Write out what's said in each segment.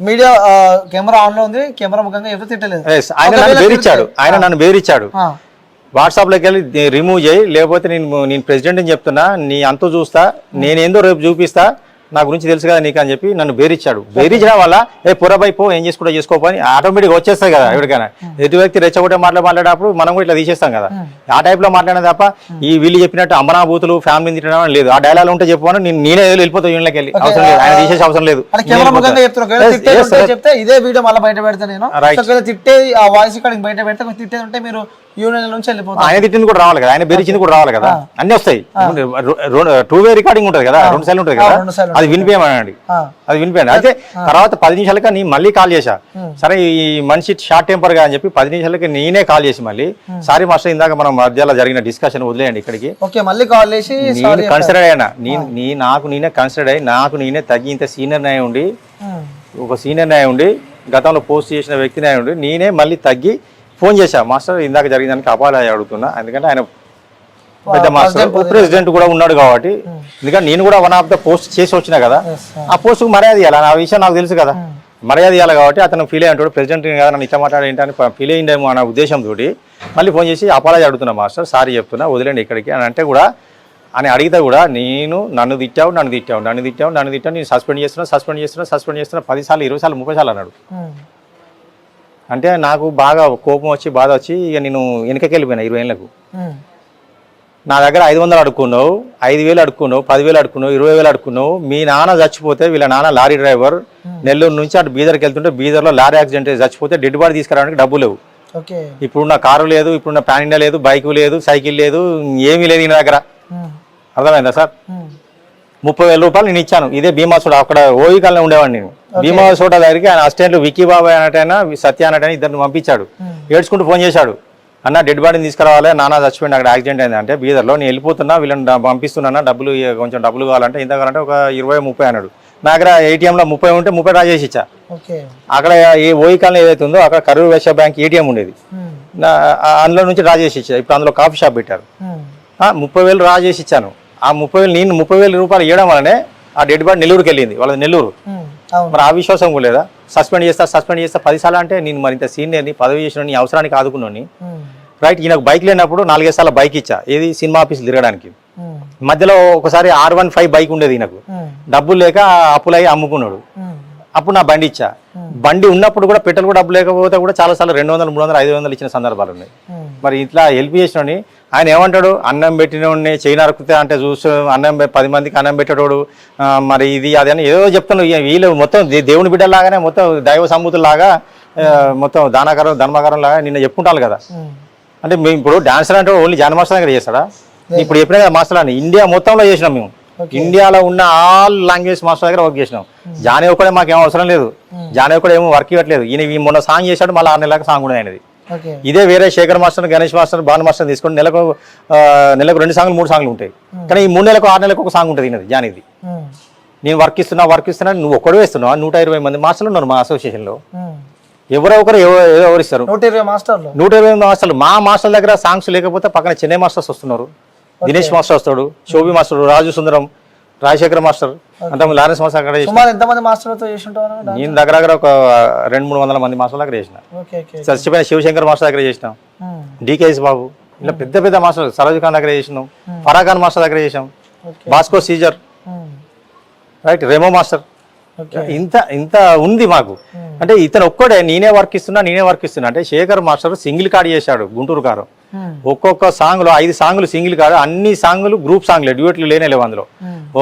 Media camera ఆన్లో ఉంది camera ముఖంగా ఎవరు తిట్టలేదు. ఆయన నన్ను బేరిచ్చాడు ఆయన నన్ను వాట్సాప్లోకి వెళ్ళి రిమూవ్ చేయి లేకపోతే నేను నేను ప్రెసిడెంట్ అని చెప్తున్నా నీ అంతు చూస్తా నేనేందో రేపు చూపిస్తా నా గురించి తెలుసు కదా నీకు అని చెప్పి నన్ను బేరిచ్చాడు. బేరించడం వల్ల ఏ పురబై పో ఏం చేసుకుంటా చేసుకోపని ఆటోమేటిక్ వచ్చేస్తాయి కదా ఎవరికైనా. ఎటు వ్యక్తి రెచ్చగొట్టే మాటలు మాట్లాడేటప్పుడు మనం కూడా ఇట్లా తీసేస్తాం కదా. ఆ. type లో మాట్లాడిన తప్ప ఈ వీళ్ళు చెప్పినట్టు అమరాభూతులు ఫ్యామిలీని తిట్టడం అని లేదు. ఆ డైలాగ్ ఉంటే చెప్పాను నేను నేనే వెళ్ళిపోతా వీళ్ళకి వెళ్ళి. అవసరం లేదు. ఆయన తీసేసి అవసరం లేదు. చెప్తే ఇదే వీడియో మళ్ళీ బయట పెడతా నేను. Right. సో ఒకవేళ తిట్టే ఆ వాయిస్ ఇక్కడ బయట పెడితే తిట్టేది ఉంటే మీరు యూనియన్ నుంచి వెళ్ళిపోతారు ఆయన తిట్టింది కూడా రావాలి కదా ఆయన బెరిచింది కూడా రావాలి కదా. అన్ని వస్తాయి. టూ వే రికార్డింగ్ ఉంటుంది కదా రెండు సార్లు ఉంటుంది కదా. అది వినిపించమనండి అది వినిపోయాను అయితే తర్వాత పది నిమిషాలకి నీ మళ్ళీ కాల్ చేశా. సరే ఈ మనిషి షార్ట్ టెంపర్గా అని చెప్పి పది నిమిషాలకి నేనే కాల్ చేసి మళ్ళీ సారీ మాస్టర్ ఇందాక మనం మధ్యలో జరిగిన డిస్కషన్ వదిలేయండి ఇక్కడికి. ఓకే మళ్ళీ కాల్ చేసి నేను కన్సిడర్ అయ్యానా? నీ నాకు నేనే కన్సిడర్ అయ్యి నాకు నేనే తగ్గి ఇంత సీనియర్ నాయ ఉండి ఒక సీనియర్ నాయ ఉండి గతంలో పోస్ట్ చేసిన వ్యక్తి నాయ ఉండి నేనే మళ్ళీ తగ్గి ఫోన్ చేశా మాస్టర్ ఇందాక జరిగిన దానికి అపాలయ అడుగుతున్నా. ఎందుకంటే ఆయన పెద్ద మాస్టర్. ప్రెసిడెంట్ కూడా ఉన్నాడు కాబట్టి. ఎందుకంటే నేను కూడా వన్ ఆఫ్ ద పోస్ట్ చేసి వచ్చిన కదా. ఆ పోస్ట్కి మర్యాద ఇవ్వాలి ఆ విషయం నాకు తెలుసు కదా. మర్యాద ఇవ్వాలి కాబట్టి అతను ఫీల్ అయ్యి అంటాడు ప్రెసిడెంట్ కదా నన్ను ఇట్లా మాట్లాడే ఏంటని ఫీల్ అయ్యిండేమో అన్న ఉద్దేశంతో మళ్ళీ ఫోన్ చేసి అపాలజీ అడుగుతున్నా మాస్టర్ సారీ చెప్తున్నా వదిలేండి ఇక్కడికి అని అంటే కూడా అని అడిగితే కూడా నేను నన్ను తిట్టావు నన్ను తిట్టావు నన్ను తిట్టావు నన్ను తిట్టావు నేను సస్పెండ్ చేస్తున్నా సస్పెండ్ చేస్తున్నా సస్పెండ్ చేస్తున్నా పది సార్లు ఇరవై సార్లు ముప్పై సార్లు అన్నాడు. అంటే నాకు బాగా కోపం వచ్చి బాధ వచ్చి ఇక నేను వెనకకి వెళ్ళిపోయినా ఇరవై ఏళ్ళకు. నా దగ్గర ఐదు వందలు అడుక్కున్నావు ఐదు వేలు అడుక్కున్నావు పదివేలు అడుక్కున్నావు ఇరవై వేలు అడుక్కున్నావు. మీ నాన్న చచ్చిపోతే వీళ్ళ నాన్న లారీ డ్రైవర్ నెల్లూరు నుంచి అటు బీదర్కి వెళ్తుంటే బీదర్లో లారీ యాక్సిడెంట్ చచ్చిపోతే డెడ్ బాడీ తీసుకురావడానికి డబ్బు లేవు. ఇప్పుడున్న కారు లేదు ఇప్పుడున్న ప్యాన్ ఇండియా లేదు బైక్ లేదు సైకిల్ లేదు ఏమీ లేదు ఈయన దగ్గర. అర్థమైందా సార్? ముప్పై వేల రూపాయలు నేను ఇచ్చాను. ఇదే భీమా సోడా. అక్కడ ఓయి కాలనీ ఉండేవాడిని నేను. భీమా సోడా దగ్గరికి ఆయన అసిస్టెంట్లు విక్కీ బాబాయ్ అన్నటైనా సత్య అన్నటైనా ఇద్దరిని పంపించాడు. ఏడ్చుకుంటూ ఫోన్ చేశాడు. అన్న డెడ్ బాడీని తీసుకురావాలి. నాన్న చచ్చిపోయింది అక్కడ యాక్సిడెంట్ అయింది. అంటే బీదర్లో నేను వెళ్ళిపోతున్నా వీళ్ళని పంపిస్తున్నా డబ్బులు కొంచెం డబ్బులు కావాలంటే ఎంత కావాలంటే ఒక ఇరవై ముప్పై అన్నాడు. నా దగ్గర ఏటీఎంలో ముప్పై ఉంటే ముప్పై డ్రా చేసి ఇచ్చా. అక్కడ ఏ ఓయి కాలనీ ఏదైతే ఉందో అక్కడ కరూర్ వైశ్య బ్యాంక్ ఏటీఎం ఉండేది. అందులో నుంచి డ్రా చేసి ఇచ్చా. ఇప్పుడు అందులో కాఫీ షాప్ పెట్టారు. ముప్పై వేలు డ్రా చేసి ఇచ్చాను. ఆ ముప్పై వేలు నేను ముప్పై వేల రూపాయలు ఇవ్వడం వల్లనే ఆ డెడ్ బాడీ నెల్లూరుకి వెళ్ళింది వాళ్ళది నెల్లూరు మరి ఆ విశ్వాసం కూడా లేదా? సస్పెండ్ చేస్తా సస్పెండ్ చేస్తా పదిసార్లు అంటే నేను మరింత సీనియర్ని పదవి చేసిన నీ అవసరానికి ఆదుకున్నాను రైట్ ఈయనకు బైక్ లేనప్పుడు నాలుగైదు సార్లు బైక్ ఇచ్చా ఏది? సినిమా ఆఫీస్ తిరగడానికి. మధ్యలో ఒకసారి ఆర్ వన్ ఫైవ్ బైక్ ఉండేది ఈయనకు. డబ్బులు లేక అప్పులై అమ్ముకున్నాడు. అప్పుడు నా బండి ఇచ్చా. బండి ఉన్నప్పుడు కూడా పెట్రోల్ కూడా డబ్బు లేకపోతే కూడా చాలా సార్లు రెండు వందలు మూడు వందలు ఐదు వందలు ఇచ్చిన సందర్భాలు ఉన్నాయి. మరి ఇట్లా హెల్ప్ చేసినోని ఆయన ఏమంటాడు? అన్నం పెట్టినోడిని చేయి నరుకుతే అంటే చూస్తూ అన్నం పది మందికి అన్నం పెట్టేటోడు మరి ఇది అది అని ఏదో చెప్తాను వీళ్ళు మొత్తం దేవుని బిడ్డలాగానే మొత్తం దైవ సంబూతులాగా మొత్తం దానాకారం ధర్మకారం లాగా నిన్న చెప్పుకుంటాను కదా. అంటే మేము ఇప్పుడు డాన్సర్ అంటే ఓన్లీ జాన మాస్టర్ దగ్గర చేస్తాడా? ఇప్పుడు చెప్పిన కదా మాస్టర్ అని. ఇండియా మొత్తంలో చేసినాం మేము. ఇండియాలో ఉన్న ఆల్ లాంగ్వేజ్ మాస్టర్ దగ్గర వర్క్ చేసినాం. జానీ ఒకడే మాకు ఏం అవసరం లేదు. జానీ ఒకడే ఏమో వర్క్ ఇవ్వట్లేదు. ఈయన మొన్న సాంగ్ చేశాడు మళ్ళీ ఆరు నెలలకు సాంగ్ కూడా అయినది. ఇదే వేరే Shekhar master Ganesh master Bhanu master తీసుకొని నెలకు నెలకు రెండు సాంగ్లు మూడు సాంగ్లు ఉంటాయి. కానీ ఈ మూడు నెలలకు ఆరు నెలలకు ఒక సాంగ్ ఉంటుంది ఈయనది జానీది. నేను వర్క్ ఇస్తున్నా వర్క్ ఇస్తున్నా నువ్వు ఒక్కడే వేస్తున్నావు? నూట ఇరవై మంది మాస్టర్లు ఉన్నారు మా అసోసియేషన్లో. ఉమ్. ఎవరో ఒకరు ఎవ- ఎవరు ఇస్తారు. నూట ఇరవై మాస్టర్లు? నూట ఇరవై మంది మాస్టర్లు. మా మాస్టర్ దగ్గర సాంగ్స్ లేకపోతే పక్కన చెన్నై మాస్టర్స్ వస్తున్నారు. దినేష్ మాస్టర్ వస్తాడు శోభి మాస్టర్ రాజు సుందరం రాజశేఖర్ మాస్టర్. అంత లారెన్స్ మాస్టర్ అక్కడ సుమారు ఎంతమంది మాస్టర్లతో నేను దగ్గర దగ్గర ఒక రెండు మూడు వందల మంది మాస్టర్ దగ్గర చేసిన. చచ్చిపోయిన శివశంకర్ మాస్టర్ దగ్గర చేసినాం. డికేఎస్ బాబు. ఇలా పెద్ద పెద్ద మాస్టర్ సరోజ్ ఖాన్ దగ్గర చేసినాం. ఫరాఖాన్ మాస్టర్ దగ్గర చేసాం Bosco Caesar. Right Remo master. ఇంత ఇంత ఉంది మాకు. అంటే ఇతను ఒక్కడే నేనే వర్క్ ఇస్తున్నా నేనే వర్క్ ఇస్తున్నా. అంటే శేఖర్ మాస్టర్ సింగిల్ కార్డ్ చేశాడు గుంటూరు కారు ఒక్కొక్క సాంగ్లో ఐదు సాంగ్లు సింగిల్ కాదు అన్ని సాంగ్లు గ్రూప్ సాంగ్లే డ్యూయట్లు లేనే లేవు అందులో.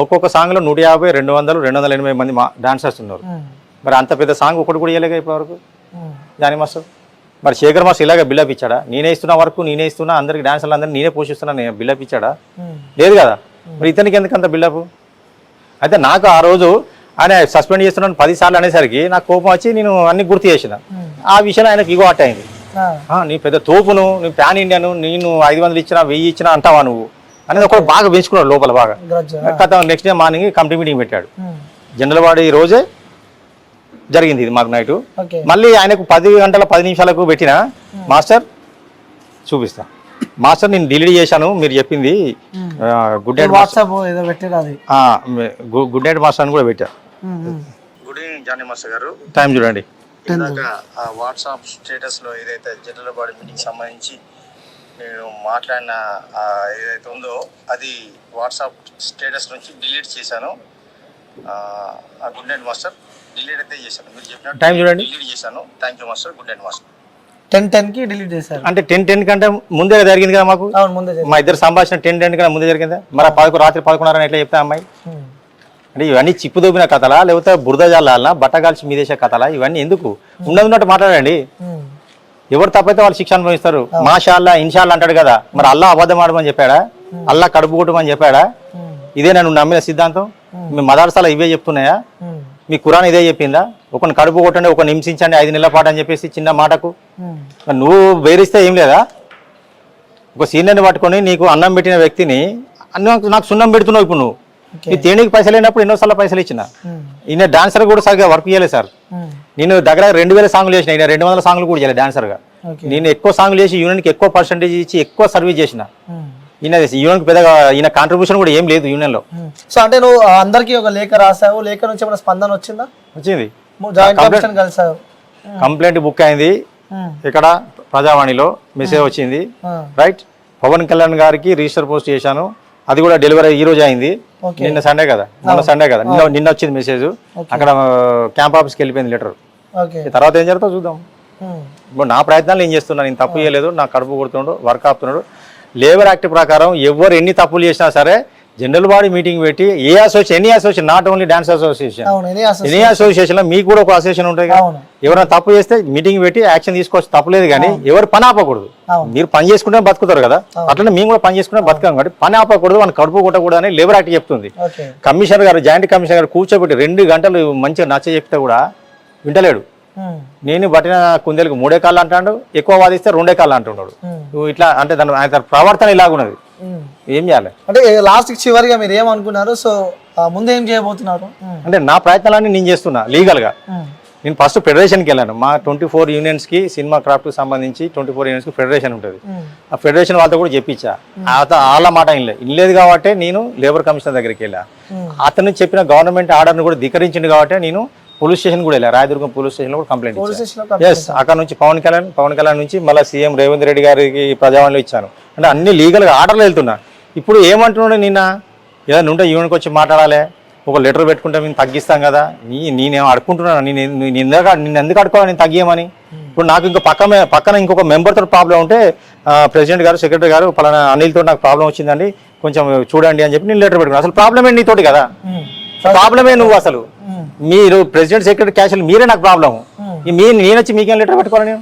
ఒక్కొక్క సాంగ్లో నూట యాభై రెండు వందలు రెండు వందల ఎనభై మంది డాన్సర్స్ ఉన్నారు. మరి అంత పెద్ద సాంగ్ ఒకటి కూడా ఇవ్వలేక ఇప్పటివరకు జానీ మాస్టర్. మరి శేఖర్ మాస్టర్ ఇలాగ బిల్డప్ ఇచ్చాడా? నేనే ఇస్తున్నా వరకు నేనే ఇస్తున్నా అందరికి డాన్సర్లు అందరినీ నేనే పోషిస్తున్నా నేను బిల్డప్ ఇచ్చాడా? లేదు కదా? మరి ఇతనికి ఎందుకు అంత బిల్డప్ అయితే నాకు ఆ రోజు ఆయన సస్పెండ్ చేస్తున్నాను పది సార్లు అనేసరికి నాకు కోపం వచ్చి నేను అన్ని గుర్తు చేసిన. ఆ విషయం ఆయనకి ఇగో అట్ట అయింది. నీ పెద్ద తోపును నీ ప్యాన్ ఇండియాను నేను ఐదు వందలు ఇచ్చినా వెయ్యి ఇచ్చినా అంటావా నువ్వు? అనేది ఒకటి బాగా పెంచుకున్నాడు లోపల బాగా. కథ next day morning committee meeting పెట్టాడు. ఉమ్, జనరల్ బాడీ రోజే జరిగింది ఇది మాకు నైట్ ఓకే మళ్ళీ ఆయనకు పది గంటల పది నిమిషాలకు పెట్టిన మాస్టర్ చూపిస్తా. మాస్టర్ నేను డిలీట్ చేశాను మీరు చెప్పింది గుడ్ నైట్ మాస్టర్ వాట్సాప్ ఏదో పెట్టారు గుడ్ నైట్ మాస్టర్ అని కూడా పెట్టా. గుడ్ ఈవినింగ్ జానీ మాస్టర్ గారు. టైం చూడండి. వాట్సాప్ స్టేటస్లో ఏదైతే జనరల్ బాడీ మీటింగ్ సంబంధించి నేను మాట్లాడిన ఆ ఏదైతే ఉందో అది వాట్సాప్ స్టేటస్ నుంచి డిలీట్ చేశాను. ఆ గుడ్ నైట్ మాస్టర్. డిలీట్ అయితే చేశాను. మీరు చెప్పినట్టు టైం చూడండి. డిలీట్ చేశాను. Thank you master. Good night master. Ten టెన్కి డిలీట్ చేశారు. అంటే టెన్ టెన్ కంటే ముందే జరిగింది కదా మాకు? అవును ముందే. మా ఇద్దరు సంభాషణ టెన్ టెన్ కంటే ముందే జరిగిందా? మరి పదకొండు రాత్రి పదకొండున్నర ఎట్లా చెప్తా అమ్మాయి. అంటే ఇవన్నీ చిప్పు దూపిన కథలా లేకపోతే బురద జాలాలనా బట్ట కాల్చి మీదేసే కథలా? ఇవన్నీ ఎందుకు? ఉన్నది ఉన్నట్టు మాట్లాడండి. ఎవరు తప్పైతే వాళ్ళు శిక్ష అనుభవిస్తారు. మాషాల్లా ఇన్షాల్లా అంటాడు కదా. మరి అల్లా అబద్ధం ఆడమని చెప్పాడా? అల్లా కడుపు కొట్టమని చెప్పాడా. ఇదే నన్ను నమ్మిన సిద్ధాంతం? మీ మదర్సాలు ఇవే చెప్తున్నాయా. మీ కురాన్ ఇదే చెప్పిందా? ఒకని కడుపు కొట్టండి ఒక హింసించండి ఐదు నెలల పాటు అని చెప్పేసి చిన్న మాటకు. నువ్వు బెదిరిస్తే ఏం లేదా? ఒక సీనియర్ని పట్టుకొని నీకు అన్నం పెట్టిన వ్యక్తిని అన్నం నాకు సున్నం పెడుతున్నావు ఇప్పుడు నువ్వు. ఈ తేనీకి పైసలు లేనప్పుడు ఎన్నోసార్లు పైసలు ఇచ్చిన. ఉమ్. ఈయన డాన్సర్ కూడా సరిగ్గా వర్క్ చేయలేదు సార్. ఉమ్. నేను దగ్గర రెండు వేల సాంగ్లు చేసిన ఈయన రెండు వందల సాంగ్లు కూడా చేయలేదు డాన్సర్గా నేను ఎక్కువ సాంగ్లు చేసి యూనియన్కి ఎక్కువ పర్సంటేజ్ ఇచ్చి ఎక్కువ సర్వీస్ చేసిన. ఉమ్. ఈయన యూనియన్కి పెద్దగా ఈయన కాంట్రిబ్యూషన్ కూడా ఏం లేదు యూనియన్లో ఉమ్. సో అంటే నువ్వు అందరికీ ఒక లేఖ రాసావు లేఖ నుంచి ఏమైనా స్పందన వచ్చిందా? వచ్చింది. కలిసావు. కంప్లైంట్ బుక్ అయింది. ఇక్కడ ప్రజావాణిలో మెసేజ్ వచ్చింది. రైట్ పవన్ కళ్యాణ్ గారికి రిజిస్టర్ పోస్ట్ చేశాను. అది కూడా డెలివరీ ఈ రోజు అయింది. నిన్న సండే కదా? మొన్న సండే కదా? నిన్న నిన్న వచ్చింది మెసేజ్ అక్కడ క్యాంప్ ఆఫీస్కి వెళ్ళిపోయింది లెటర్ తర్వాత ఏం జరుగుతుందో చూద్దాం. ఇప్పుడు నా ప్రయత్నాలు నేను చేస్తున్నాను? నేను తప్పు చేయలేదు. నా కడుపు కొడుతున్నాడు వర్క్ ఆపుతున్నాడు. లేబర్ యాక్ట్ ప్రకారం ఎవరు ఎన్ని తప్పులు చేసినా సరే జనరల్ బాడీ మీటింగ్ పెట్టి a association any association not only dance association. Any association. లో మీకు కూడా ఒక అసోసియేషన్ ఉంటుంది ఎవరైనా తప్పు చేస్తే మీటింగ్ పెట్టి యాక్షన్ తీసుకోవచ్చు తప్పులేదు కానీ ఎవరు పని ఆపకూడదు. మీరు పని చేసుకుంటే బతుకుతారు కదా? అట్లనే మేము కూడా పని చేసుకుంటే బతకాం కాబట్టి పని ఆపకూడదు మన కడుపు కొట్టకూడదు అని లేబర్ యాక్ట్ చెప్తుంది. కమిషనర్ గారు జాయింట్ కమిషనర్ గారు కూర్చోబెట్టి రెండు గంటలు మంచిగా నచ్చ చెప్తే కూడా వింటలేడు. నేను పట్టిన కుందేలకు మూడే కాళ్ళు అంటాడు ఎక్కువ వాదిస్తే రెండే కాళ్ళు అంటున్నాడు ఇట్లా అంటే దాని ఆయన ప్రవర్తన ఇలాగున్నది. ఏం చేయాలి? అంటే లాస్ట్ చివరిగా మీరు ఏమనుకున్నారు? సో ముందు ఏం చేయబోతున్నారు. అంటే నా ప్రయత్నాలన్నీ నేను చేస్తున్నా లీగల్గా. నేను ఫస్ట్ ఫెడరేషన్కి వెళ్ళాను. మా ట్వంటీ ఫోర్ యూనియన్స్కి సినిమా క్రాఫ్ట్కి సంబంధించి ట్వంటీ ఫోర్ యూనియన్స్కి ఫెడరేషన్ ఉంటుంది. ఆ ఫెడరేషన్ వాళ్ళతో కూడా చెప్పించా. అత- వాళ్ళ మాట ఇనలే ఇనలేదు కాబట్టి నేను లేబర్ కమిషనర్ దగ్గరికి వెళ్ళా. అతను చెప్పిన గవర్నమెంట్ ఆర్డర్ని కూడా ధిక్కరించింది కాబట్టి నేను పోలీస్ స్టేషన్ కూడా వెళ్ళా. రాయదుర్గం పోలీస్ స్టేషన్లో కూడా కంప్లైంట్ ఎస్ అక్కడ నుంచి పవన్ కళ్యాణ్ పవన్ కళ్యాణ్ నుంచి మళ్ళీ సీఎం రేవంత్ రెడ్డి గారికి ప్రజావాణిలో ఇచ్చాను. అంటే అన్ని లీగల్గా ఆర్డర్లు వెళ్తున్నా. ఇప్పుడు ఏమంటున్నాడు నిన్న? ఏదైనా ఉంటే యూనిట్కి వచ్చి మాట్లాడాలి. ఒక లెటర్ పెట్టుకుంటే మేము తగ్గిస్తాం కదా. నీ నేనేం అడుకుంటున్నాను నేను నేను ఎందుకు నిన్ను ఎందుకు అడుకోవాలి నేను తగ్గియమని? ఇప్పుడు నాకు ఇంకా పక్క పక్కన ఇంకొక మెంబర్తో ప్రాబ్లం ఉంటే ప్రెసిడెంట్ గారు సెక్రటరీ గారు పలానా అనిల్తో నాకు ప్రాబ్లం వచ్చిందండి. కొంచెం చూడండి అని చెప్పి నేను లెటర్ పెట్టుకున్నాను అసలు ప్రాబ్లం ఏంటి నీతోటి కదా. ప్రాబ్లమే నువ్వు అసలు. ఉమ్. మీరు ప్రెసిడెంట్ సెక్రటరీ క్యాష్ మీరే నాకు ప్రాబ్లం మీ నేను వచ్చి మీకేం లెటర్ పెట్టుకోవాలి నేను.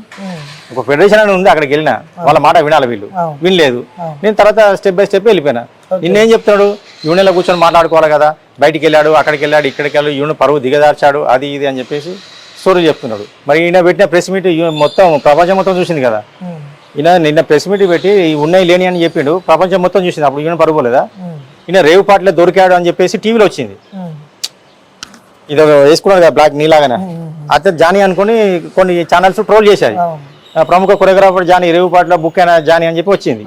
ఒక ఫెడరేషన్ అని ఉంది అక్కడికి వెళ్ళిన. వాళ్ళ మాట వినాలి వీళ్ళు. వినలేదు. నేను తర్వాత స్టెప్ బై స్టెప్ వెళ్ళిపోయినా. నిన్నేం చెప్తున్నాడు? యూనియన్లో కూర్చొని మాట్లాడుకోవాలి కదా. బయటికి వెళ్ళాడు అక్కడికి వెళ్ళాడు ఇక్కడికి వెళ్ళాడు యూనియన్ పరువు దిగదార్చాడు అది ఇది అని చెప్పేసి స్టోరీ చెప్తున్నాడు. మరి ఈయన పెట్టిన ప్రెస్ మీట్ మొత్తం ప్రపంచం మొత్తం చూసింది కదా. ఈయన నిన్న ప్రెస్ మీట్ పెట్టి ఉన్నాయి లేని అని చెప్పిండు. ప్రపంచం మొత్తం చూసింది అప్పుడు ఈయన పరువు లేదా ఉమ్. ఈయన రేవు పాటలో దొరికాడు అని చెప్పేసి టీవీలో వచ్చింది. ఇది వేసుకున్నాడు కదా బ్లాక్ నీలాగానే. అయితే జానీ అనుకుని కొన్ని ఛానల్స్ ట్రోల్ చేశాయి ప్రముఖ కొరియోగ్రాఫర్ జానీ రేవుపాట్లో బుక్ అయిన జానీ అని చెప్పి వచ్చింది.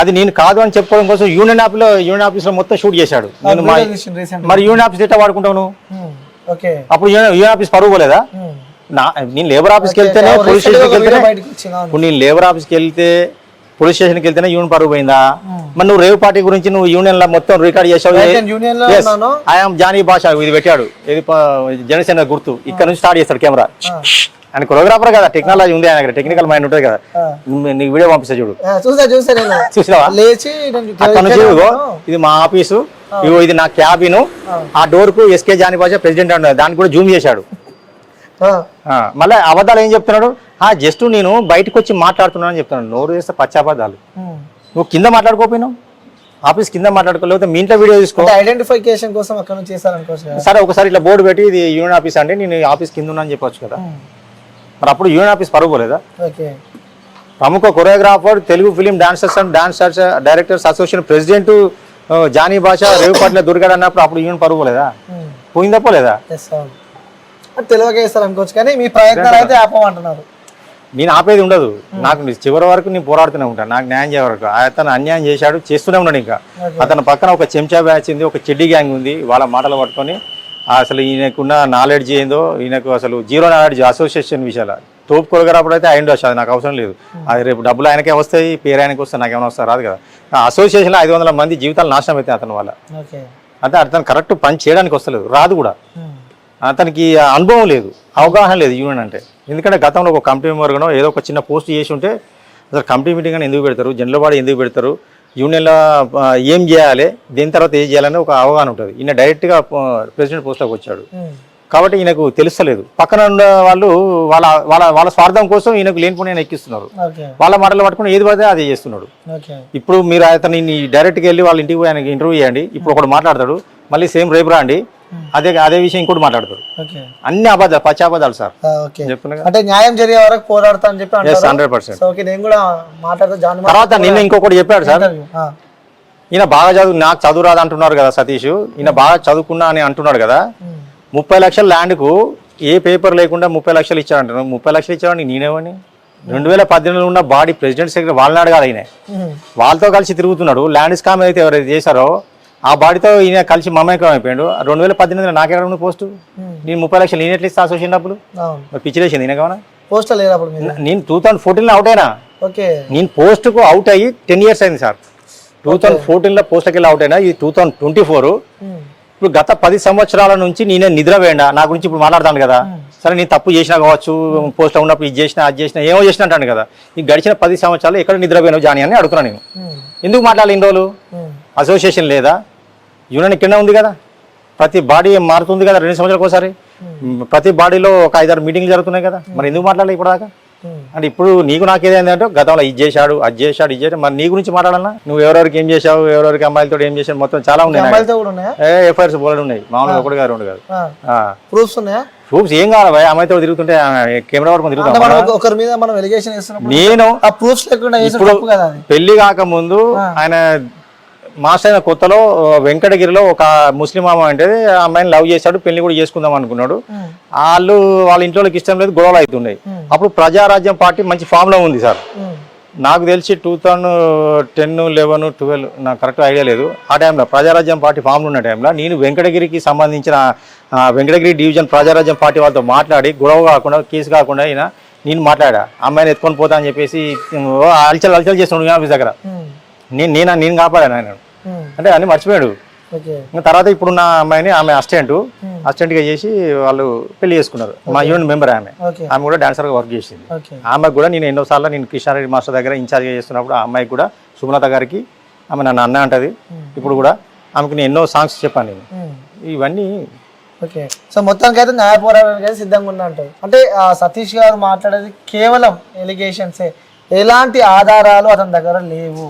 అది నేను కాదు అని చెప్పుకోవడం కోసం యూనియన్ ఆఫీస్లో యూనియన్ ఆఫీస్లో మొత్తం షూట్ చేశాడు. నేను. మరి యూనియన్ ఆఫీస్ ఎట్లా. ఓకే. అప్పుడు యూనియన్ ఆఫీస్ పరువు పోలేదా. నా నేను లేబర్ ఆఫీస్కి వెళ్తేనే పోలీస్ స్టేషన్కి వెళ్తేనే. ఇప్పుడు నేను లేబర్ ఆఫీస్కి వెళ్తే పోలీస్ స్టేషన్కి వెళ్తేనే యూనియన్ పరువు పోయిందా? మరి నువ్వు రేవు పార్టీ గురించి నువ్వు యూనియన్లో మొత్తం రికార్డ్ చేసావు. ఐఎమ్ జానీ భాష ఇది పెట్టాడు. ఇది జనసేన గుర్తు. ఇక్కడ నుంచి స్టార్ట్ చేస్తాడు కెమెరా. ఆయన కొరియోగ్రాఫర్ కదా టెక్నాలజీ ఉంది ఆయన టెక్నికల్ మైండ్ ఉంటుంది కదా. నీకు వీడియో పంపిస్తా చూడు. చూసా చూసా చూసినావా? లేచి అక్కడ ఉన్నాను. ఇది మా ఆఫీసు ఇగో ఇది నా క్యాబిన్ ఆ. డోర్కు ఎస్కే జానీ భాష ప్రెసిడెంట్ అన్నాడు దానికి కూడా జూమ్ చేశాడు. మళ్ళీ అబద్ధాలు ఏం చెప్తున్నాడు? ఆ జస్ట్ నేను బయటకు వచ్చి మాట్లాడుతున్నాను అని చెప్తున్నాను నోరు చేస్తే పచ్చి అబద్ధాలు. ఉమ్. నువ్వు కింద మాట్లాడుకోపోయినావు? ఆఫీస్ కింద మాట్లాడుకో లేకపోతే మీ ఇంట్లో వీడియో తీసుకో. ఐడెంటిఫికేషన్ కోసం అక్కడ నుంచి చేశారనుకోవచ్చు సరే ఒకసారి ఇట్లా బోర్డు పెట్టి ఇది యూనియన్ ఆఫీస్ అంటే నేను ఆఫీస్ కింద ఉన్నా అని చెప్పొచ్చు కదా. మరి అప్పుడు యూనియన్ ఆఫీస్ పరువు పోలేదా? ఓకే. ప్రముఖ choreographer Telugu film dancers and dance directors association president Jani Basha రేవుపట్ల దుర్గాడు అన్నప్పుడు అప్పుడు యూనియన్ పరువు పోలేదా? ఉమ్. పోయిందా పోలేదా? చేస్తారు అనుకోవచ్చు కానీ మీ ప్రయత్నాలు అయితే ఆపమంటున్నారు. నేను ఆపేది ఉండదు. నాకు చివరి వరకు నేను పోరాడుతూనే ఉంటాను. నాకు న్యాయం చేయ వరకు. అతను అన్యాయం చేశాడు చేస్తూనే ఉన్నాడు ఇంకా. అతని పక్కన ఒక చెంచా బ్యాచ్ ఉంది ఒక చెడ్డి గ్యాంగ్ ఉంది. వాళ్ళ మాటలు పట్టుకొని అసలు ఈయనకున్న నాలెడ్జ్ ఏందో ఈయనకు అసలు జీరో నాలెడ్జ్ అసోసియేషన్ విషయాలు. తోపు కొలగరాప్పుడు అయితే అయ్యిండు అది నాకు అవసరం లేదు. అది రేపు డబ్బులు ఆయనకే వస్తాయి పేరు ఆయనకి వస్తాయి నాకేమైనా వస్తా రాదు కదా. ఆ అసోసియేషన్లో ఐదు వందల మంది జీవితాలు నాశనం అవుతాయి అతని వల్ల. అంటే అతను కరెక్ట్ పని చేయడానికి వస్తలేదు రాదు కూడా. ఉమ్. అతనికి అనుభవం లేదు అవగాహన లేదు యూనియన్ అంటే. ఎందుకంటే గతంలో ఒక కమిటీ మెంబర్గానో ఏదో ఒక చిన్న పోస్ట్ చేసి ఉంటే అసలు కమిటీ మీటింగ్ అని ఎందుకు పెడతారు జనరల్ బాడీ ఎందుకు పెడతారు యూనియన్లో ఏం చేయాలి దీని తర్వాత ఏం చేయాలని ఒక అవగాహన ఉంటుంది. ఈయన డైరెక్ట్గా ప్రెసిడెంట్ పోస్ట్లోకి వచ్చాడు. కాబట్టి ఈయనకు తెలుస్తలేదు. పక్కన ఉన్న వాళ్ళు వాళ్ళ వాళ్ళ వాళ్ళ స్వార్థం కోసం ఈయనకు లేనిపోయిన ఎక్కిస్తున్నారు. వాళ్ళ మాటలు పట్టుకుని ఏది పడితే అది చేస్తున్నాడు. ఇప్పుడు మీరు అతన్ని డైరెక్ట్గా వెళ్ళి వాళ్ళ ఇంటికి పోయి ఆయనకి ఇంటర్వ్యూ చేయండి. ఇప్పుడు ఒకడు మాట్లాడతాడు మళ్ళీ సేమ్ రేపు రండి అదే అదే విషయం ఇంకోటి మాట్లాడతాడు. ఓకే. అన్ని అబద్ధాలు పచ్చి అబద్ధాలు సార్. అంటే న్యాయం జరిగే వరకు పోరాడతా అని చెప్పి హండ్రెడ్ పర్సెంట్ ఓకే నేను కూడా తర్వాత నిన్న ఇంకొకటి చెప్పాడు సార్. ఈయన బాగా చదువు నాకు చదువు రాదు అంటున్నారు కదా సతీష్. ఈయన బాగా చదువుకున్నా అని అంటున్నాడు కదా. ఉమ్. ముప్పై లక్షల ల్యాండ్కు ఏ పేపర్ లేకుండా ముప్పై లక్షలు ఇచ్చాడంటారు ముప్పై లక్షలు ఇచ్చాడని నేనేమని రెండు వేల పద్దెనిమిదిలో ఉన్న బాడీ ప్రెసిడెంట్ సెక్రటరీ వాళ్ళని అడగాలి ఈయన. ఉమ్. వాళ్ళతో కలిసి తిరుగుతున్నాడు. ల్యాండ్ స్కామ్ అయితే ఎవరైతే చేశారో ఆ బాడీతో ఈయన కలిసి మమేకం అయిపోయాడు. రెండు వేల పద్దెనిమిదిలో నాకెక్కడ ఉంది పోస్టు? నేను ముప్పై లక్షలు నేను ఎట్లా ఇస్తా అసోసియేషన్ డబ్బులు? పిచ్చిలేసింది ఈయన కావునా మీరు? నేను టూ థౌసండ్ ఫోర్టీన్లో అవుట్ అయినా. ఓకే. నేను పోస్ట్కు అవుట్ అయ్యి టెన్ ఇయర్స్ అయింది సార్. టూ థౌసండ్ ఫోర్టీన్లో పోస్ట్కి వెళ్ళి అవుట్ అయినా ఇది టూ థౌసండ్ ట్వంటీ ఫోర్. ఇప్పుడు గత పది సంవత్సరాల నుంచి నేనే నిద్ర వేయండా నా గురించి ఇప్పుడు మాట్లాడతాను కదా. సరే నేను తప్పు చేసినా కావచ్చు పోస్ట్ ఉన్నప్పుడు ఇది చేసినా అది చేసినా ఏమో చేసినా అంటాను కదా. ఈ గడిచిన పది సంవత్సరాలు ఎక్కడ నిద్రపోయాను జాని అని అడుగుతున్నాను నేను. ఎందుకు మాట్లాడాలి ఇన్ని రోజులు. అసోసియేషన్ లేదా? యూనియన్ కింద ఉంది కదా. ప్రతి బాడీ మారుతుంది కదా రెండు సంవత్సరాలకు ఒకసారి. ప్రతి బాడీలో ఒక ఐదారు మీటింగ్లు జరుగుతున్నాయి కదా. మరి ఎందుకు మాట్లాడాలి ఇప్పుడు దాకా ఉమ్. అంటే ఇప్పుడు నీకు నాకు ఏదైందంటే గతంలో ఇది చేశాడు అది చేశాడు ఇది చేశాడు. మరి నీ గురించి మాట్లాడాలన్నా? నువ్వు ఎవరెవరికి ఏం చేశావు ఎవరెవరికి అమ్మాయిలతో ఏం చేశావు మొత్తం చాలా ఉన్నాయి ఎఫ్ఐఆర్స్ బోలెడు ఉన్నాయి. మామూలుగా ఒకటి కాదు రెండు కాదు. ప్రూఫ్స్ ఉన్నాయా? ప్రూఫ్స్ ఏం కావాలి భయ అమ్మాయితో తిరుగుతుంటే కెమెరా వరకు తిరుగుతాం ఒకరి మీద మనం ఎలిగేషన్ నేను ఆ ప్రూఫ్స్ లేకుండా పెళ్ళి కాకముందు ఆయన మాస్టర్ అయిన కొత్తలో వెంకటగిరిలో ఒక ముస్లిం అమ్మాయి అంటే ఆ అమ్మాయిని లవ్ చేశాడు పెళ్ళి కూడా చేసుకుందాం అనుకున్నాడు. వాళ్ళు వాళ్ళ ఇంట్లోకి ఇష్టం లేదు గొడవలు అవుతున్నాయి. అప్పుడు ప్రజారాజ్యం పార్టీ మంచి ఫామ్లో ఉంది సార్. నాకు తెలిసి two thousand ten eleven twelve నాకు కరెక్ట్ ఐడియా లేదు. ఆ టైంలో ప్రజారాజ్యం పార్టీ ఫామ్లో ఉన్న టైంలో నేను వెంకటగిరికి సంబంధించిన వెంకటగిరి డివిజన్ ప్రజారాజ్యం పార్టీ వాళ్ళతో మాట్లాడి గొడవ కాకుండా కేసు కాకుండా అయినా నేను మాట్లాడా. అమ్మాయిని ఎత్తుకొని పోతా అని చెప్పేసి అలచల్ అలచల్ చేస్తున్నాడు ఆఫీస్ దగ్గర. నేను నేను నేను కాపాడాను ఆయన. అంటే అన్ని మర్చిపోయాడు. తర్వాత ఇప్పుడున్న అమ్మాయిని ఆమె అసిస్టెంట్ అసిస్టెంట్గా చేసి వాళ్ళు పెళ్ళి చేసుకున్నారు. మా యూనియన్ మెంబర్ ఆమె. ఆమె కూడా డాన్సర్గా వర్క్ చేసింది. ఆమెకు కూడా నేను ఎన్నోసార్లు నేను కృష్ణారెడ్డి మాస్టర్ దగ్గర ఇన్ఛార్జ్గా చేస్తున్నప్పుడు ఆ అమ్మాయికి కూడా సుమలత గారికి ఆమె నన్ను అన్న అంటది. ఇప్పుడు కూడా ఆమెకు నేను ఎన్నో సాంగ్స్ చెప్పాను నేను. ఇవన్నీ ఓకే. సో మొత్తానికి అయితే న్యాయ పోరాటానికి అయితే సిద్ధంగా ఉన్నా అంటారు. అంటే సతీష్ గారు మాట్లాడేది కేవలం ఎలిగేషన్సే ఎలాంటి ఆధారాలు అతని దగ్గర లేవు.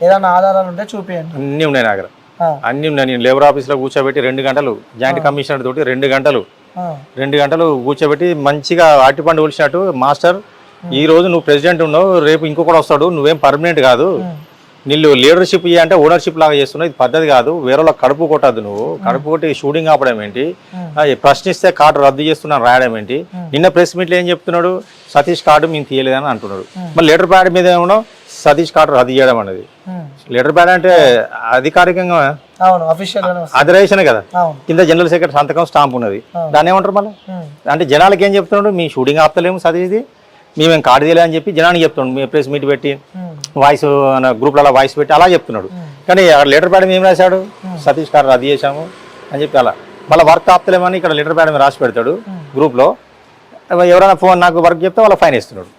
ఏదైనా ఆధారాలు ఉంటే చూపియండి. అన్నీ ఉన్నాయి నా దగ్గర. ఆ, అన్నీ ఉన్నాయి. నేను లేబర్ ఆఫీస్లో కూర్చోబెట్టి రెండు గంటలు జాయింట్ కమిషనర్ తోటి రెండు గంటలు రెండు గంటలు కూర్చోబెట్టి మంచిగా అరటి పండు ఒలిచినట్టు మాస్టర్ ఈ రోజు నువ్వు ప్రెసిడెంట్ ఉన్నావు రేపు ఇంకొకటి వస్తాడు నువ్వేం పర్మనెంట్ కాదు. నీళ్ళు లీడర్షిప్ ఇయ్య అంటే ఓనర్షిప్ లాగా చేస్తున్నావు ఇది పద్ధతి కాదు. వేరే కడుపు కొట్టద్దు నువ్వు. కడుపు కొట్టి షూటింగ్ ఆపడం ఏంటి? ప్రశ్నిస్తే కార్డు రద్దు చేస్తున్నాను రాయడం ఏంటి? నిన్న ప్రెస్ మీట్లో ఏం చెప్తున్నాడు? సతీష్ కార్డు మేము తీయలేదని అంటున్నాడు. మరి లెటర్ ప్యాడ్ మీద ఏమో సతీష్ కార్డు రద్దు చేయడం అనేది. లెటర్ ప్యాడ్ అంటే అధికారికంగా అవును అఫీషియల్ అధిరేషన్ కదా. కింద జనరల్ సెక్రటరీ సంతకం స్టాంప్ ఉన్నది. దాన్ని ఏమంటారు మళ్ళీ. అంటే జనాలకి ఏం చెప్తున్నాడు? మీ షూటింగ్ ఆపుతలేము సతీష్ది. మేమేం కార్డు తీయలే అని చెప్పి జనానికి చెప్తున్నాడు. మీ ప్రెస్ మీట్ పెట్టి. వాయిస్ గ్రూప్లలో వాయిస్ పెట్టి అలా చెప్తున్నాడు. కానీ లెటర్ ప్యాడ్ ఏం రాశాడు? సతీష్ గారు రద్దు చేశాము అని చెప్పి అలా. మళ్ళీ వర్క్ ఆపుతలేమని ఇక్కడ లెటర్ ప్యాడ్ రాసి పెడతాడు గ్రూప్లో ఎవరైనా ఫోన్ నాకు వర్క్ చెప్తే వాళ్ళ ఫైన్ ఇస్తున్నాడు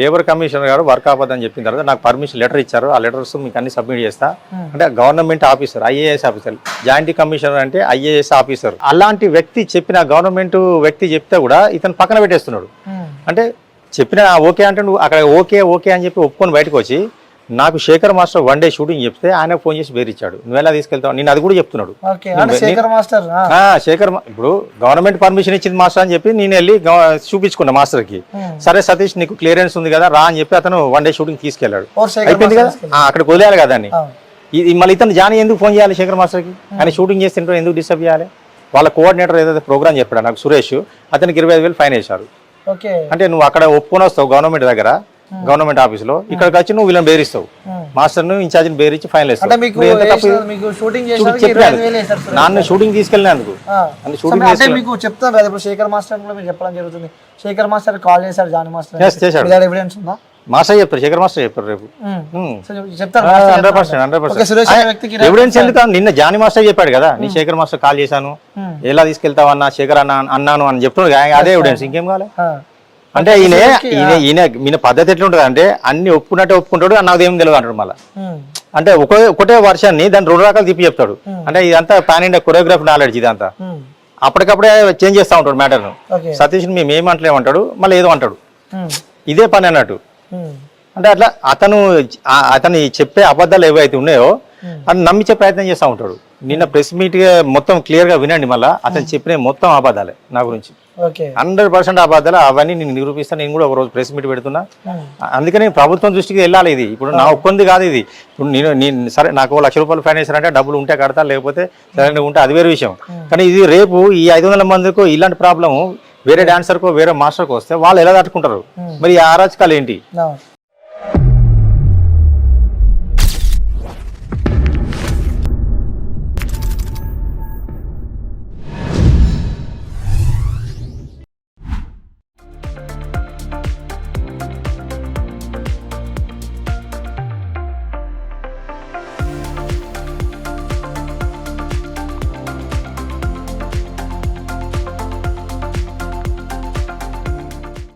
లేబర్ కమిషనర్ గారు వర్క్ ఆపదని చెప్పిన తర్వాత నాకు పర్మిషన్ లెటర్ ఇచ్చారు. ఆ లెటర్స్ మీకు అన్ని సబ్మిట్ చేస్తా. అంటే government officer IAS officer joint commissioner అంటే ఐఏఎస్ ఆఫీసర్ అలాంటి వ్యక్తి చెప్పిన గవర్నమెంట్ వ్యక్తి చెప్తే కూడా ఇతను పక్కన పెట్టేస్తున్నాడు. ఉమ్. అంటే చెప్పిన ఓకే అంటే నువ్వు అక్కడ ఓకే ఓకే అని చెప్పి ఒప్పుకొని బయటకు వచ్చి నాకు Shekhar master one day shooting చెప్తే ఆయన ఫోన్ చేసి బేరిచ్చాడు నువ్వు ఎలా తీసుకెళ్తావు? నేను అది కూడా చెప్తున్నాడు. శేఖర్ మాస్టర్ ఆ, ఆ, శేఖర్ మా- ఇప్పుడు గవర్నమెంట్ పర్మిషన్ ఇచ్చింది మాస్టర్ అని చెప్పి నేను వెళ్ళి చూపించుకున్నా మాస్టర్కి. సరే సతీష్ నీకు క్లియరెన్స్ ఉంది కదా రా అని చెప్పి అతను వన్ డే షూటింగ్ శేఖర్ అయిపోయింది కదా? అక్కడికి వదిలేయాలి కదా అని. ఇది మళ్ళీ ఇతను జానీ ఎందుకు ఫోన్ చేయాలి శేఖర్ మాస్టర్కి? ఆయన షూటింగ్ చేస్తుంటే ఎందుకు డిస్టర్బ్ చేయాలి? వాళ్ళ కోఆర్డినేటర్ ఏదైతే ప్రోగ్రామ్ చెప్పాడు నాకు సురేష్ అతనికి ఇరవై ఐదు వేలు ఫైన్ వేశారు. అంటే నువ్వు అక్కడ ఒప్పుకొని వస్తావు గవర్నమెంట్ దగ్గర. గవర్నమెంట్ ఆఫీస్లో. ఇక్కడికి వచ్చి నువ్వు వీళ్ళని బెదిరిస్తావు ఉమ్. మాస్టర్ను ఇన్ఛార్జిని బేరించి ఫైనల్ సార్. నాన్న షూటింగ్ తీసుకెళ్ళినందుకు. షూటింగ్ చెప్తాను కదా ఇప్పుడు శేఖర్ మాస్టర్ కూడా మీకు చెప్పడం జరుగుతుంది. శేఖర్ మాస్టర్ కాల్ చేశారు జానీ మాస్టర్ చేశాడు. ఎవిడెన్స్ ఉందా? మాస్టర్ చెప్తారు శేఖర్ మాస్టర్ చెప్తారు రేపు. Hundred percent hundred percent evidence ఎందుకు? నిన్న జానీ మాస్టర్ చెప్పాడు కదా నీ శేఖర్ మాస్టర్ కాల్ చేశాను. ఎలా తీసుకెళ్తావు అన్న శేఖర్ అన్న అన్నాను అని చెప్తున్నాడు. అదే ఎవిడెన్స్ ఇంకేం కావాలి. అంటే ఈయన ఈయన ఈయన పద్ధతి ఎట్లా ఉంటుంది అంటే అన్ని ఒప్పుకున్నట్టే ఒప్పుకుంటాడు నాకు ఏం తెలియదు అంటాడు మళ్ళీ. అంటే ఒకే ఒకటే వర్షాన్ని దాన్ని రెండు రకాలు తిప్పి చెప్తాడు. అంటే ఇదంతా పాన్ ఇండియా కొరియోగ్రఫీ నాలెడ్జ్ ఇదంతా. అప్పటికప్పుడే చేంజ్ చేస్తా ఉంటాడు మ్యాటర్ను సతీష్ మేము ఏమంటలేమంటాడు మళ్ళీ ఏదో అంటాడు. ఇదే పని అన్నట్టు. అంటే అట్లా అతను అతను చెప్పే అబద్ధాలు ఏవైతే ఉన్నాయో అది నమ్మించే ప్రయత్నం చేస్తూ ఉంటాడు. నిన్న ప్రెస్ మీట్ మొత్తం క్లియర్గా వినండి మళ్ళీ. అతను చెప్పిన మొత్తం అబద్ధాలే నా గురించి. హండ్రెడ్ పర్సెంట్ అబద్ధాలు అవన్నీ నేను నిరూపిస్తాను నేను కూడా ఒక రోజు ప్రెస్ మీట్ పెడుతున్నా. అందుకని ప్రభుత్వం దృష్టికి వెళ్ళాలి ఇది. ఇప్పుడు నా ఒక్కొంది కాదు ఇది. ఇప్పుడు నేను నేను సరే నాకు లక్ష రూపాయలు ఫైన్ వేసారంటే డబ్బులు ఉంటే కడతా లేకపోతే సరైన ఉంటే అది వేరే విషయం. కానీ ఇది రేపు ఈ ఐదు వందల మందికి ఇలాంటి ప్రాబ్లము వేరే డాన్సర్కో వేరే మాస్టర్కో వస్తే వాళ్ళు ఎలా తట్టుకుంటారు మరి ఈ అరాచకాలు ఏంటి.